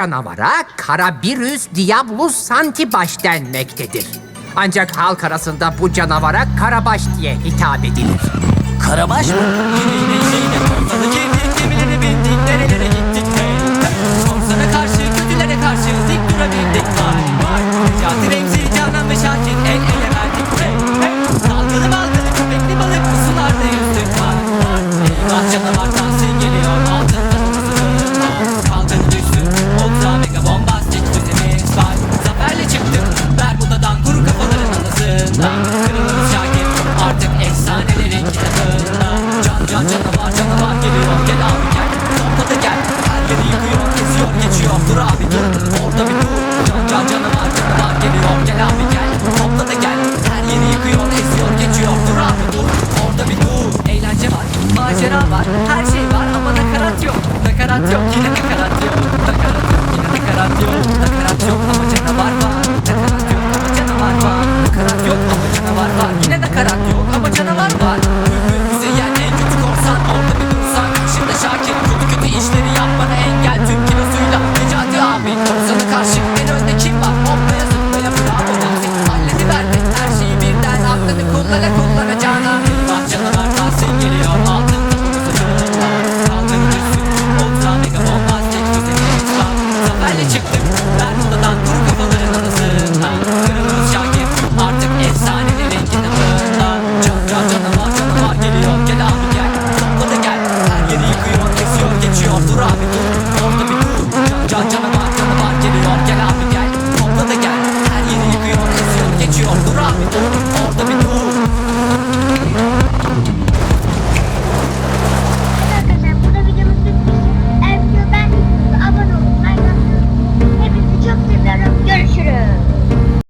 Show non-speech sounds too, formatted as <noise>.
Canavara Karabirüs Diablus Santibaş denmektedir. Ancak halk arasında bu canavara Karabaş diye hitap edilir. Karabaş mı? <laughs> nakarat yok Nakarat yok yine nakarat yok Nakarat yok ama canavar var Nakarat yok ama canavar var Nakarat yok ama canavar var Yine nakarat yok Yeni çıktık. Bermuda'dan kuru kafaların arasında Kırılmış şakir artık efsanenin renginde fırında Can can canavar canavar geliyor Gel abi gel. Topla da gel. Her yeri yıkıyor kesiyor geçiyor. Dur abi dur. Orada bir dur. Can can canavar